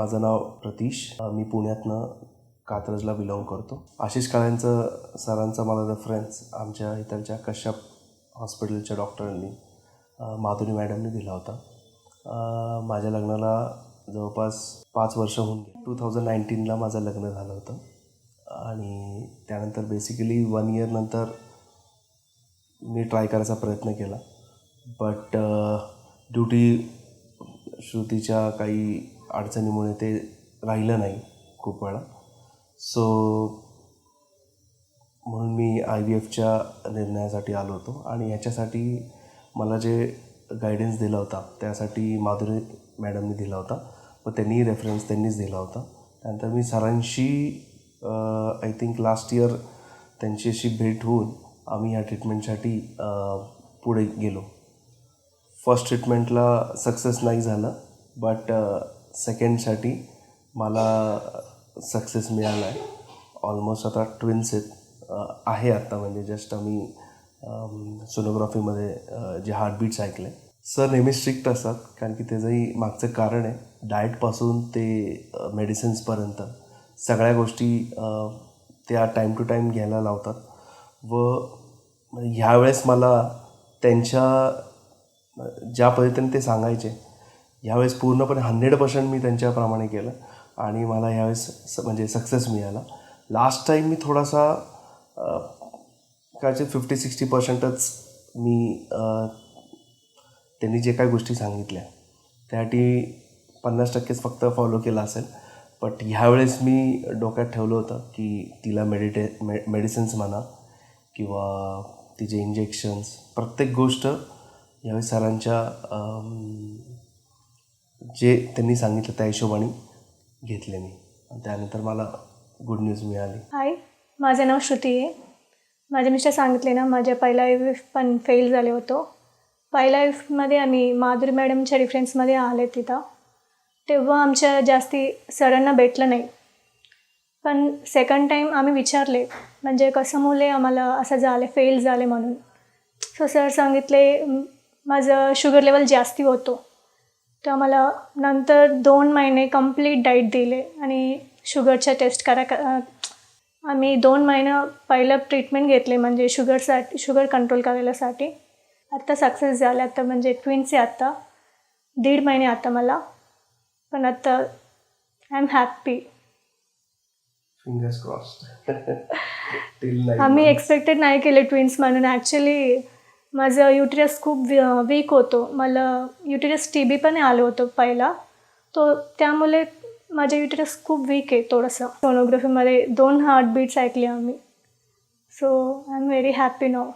माझं नाव प्रतीश. मी पुण्यातनं कात्रजला बिलॉंग करतो. आशिष काळ्यांचं सरांचा मला रेफरन्स आमच्या इथलच्या कश्यप हॉस्पिटलच्या डॉक्टरांनी माधुरी मॅडमने दिला होता. माझ्या लग्नाला जवळपास पाच वर्ष होऊन गेली. टू थाउजंड नाईन्टीनला माझं लग्न झालं होतं. आणि त्यानंतर बेसिकली वन इयरनंतर मी ट्राय करायचा प्रयत्न केला. बट ड्युटी श्रुतीच्या काही अडचणीमुळे ते राहिलं नाही खूप वेळा. सो म्हणून मी आय व्ही एफच्या निर्णयासाठी आलो होतो आणि ह्याच्यासाठी मला जे गायडन्स दिला होता त्यासाठी माधुरी मॅडमनी दिला होता. व त्यांनी रेफरन्स त्यांनीच दिला होता. त्यानंतर मी सरांशी आय थिंक लास्ट इयर त्यांची अशी भेट होऊन आम्ही ह्या ट्रीटमेंटसाठी पुढे गेलो. फर्स्ट ट्रीटमेंटला सक्सेस नाही झालं बट सेकंडसाठी मला सक्सेस मिळाला आहे ऑलमोस्ट आता ट्विन्स आहेत. आहे आत्ता म्हणजे जस्ट आम्ही सोनोग्राफीमध्ये जे हार्टबीट्स ऐकले. सर नेहमी स्ट्रिक्ट असतात कारण की त्याचंही मागचं कारण आहे. डाएटपासून ते मेडिसिन्सपर्यंत सगळ्या गोष्टी त्या टाईम टू टाईम घ्यायला लावतात. व ह्यावेळेस मला त्यांच्या ज्या पद्धतीने ते सांगायचे ह्यावेळेस पूर्णपणे हंड्रेड पर्सेंट मी त्यांच्याप्रमाणे केलं आणि मला ह्यावेळेस स म्हणजे सक्सेस मिळाला. लास्ट टाईम मी थोडासा अ, काय फिफ्टी सिक्स्टी पर्सेंटच मी त्यांनी जे काही गोष्टी सांगितल्या त्यासाठी पन्नास टक्केच फक्त फॉलो केला असेल. बट ह्यावेळेस मी डोक्यात ठेवलं होतं की तिला मेडिटे मे मेडिसिन्स म्हणा किंवा तिचे इंजेक्शन्स प्रत्येक गोष्ट यावेळी सरांच्या जे त्यांनी सांगितलं त्या हिशोबाने घेतले मी. आणि त्यानंतर मला गुड न्यूज मिळाली. हाय माझं नाव श्रुती आहे. माझ्या मिस्टर सांगितले ना माझ्या पहिला इफ पण फेल झाले होतो. पहिल्या इफमध्ये आम्ही माधुरी मॅडमच्या रिफरन्समध्ये आले तिथं. तेव्हा आमच्या जास्ती सरांना भेटलं नाही. पण सेकंड टाईम आम्ही विचारले म्हणजे कसं मुले आम्हाला असं झाले फेल झाले म्हणून. सो सर सांगितले माझं शुगर लेवल जास्ती होतो. तर आम्हाला नंतर दोन महिने कंप्लीट डाईट दिले आणि शुगरच्या टेस्ट करा आम्ही दोन महिनं पहिलं ट्रीटमेंट घेतले म्हणजे शुगरसाठी शुगर कंट्रोल करायलासाठी. आत्ता सक्सेस झाले आता म्हणजे ट्विन्स आहे आत्ता दीड महिने आता मला. पण आता आय एम हॅप्पी फिंगर्स नाही आम्ही एक्सपेक्टेड नाही केले ट्विन्स म्हणून. ॲक्च्युली माझं युटेरस खूप वीक होतो. मला युटेरस टी बी पण आलं होतं पहिला. तो त्यामुळे माझं युटेरस खूप वीक आहे थोडंसं. सोनोग्राफीमध्ये दोन हार्टबीट्स ऐकले आम्ही. So I am very happy now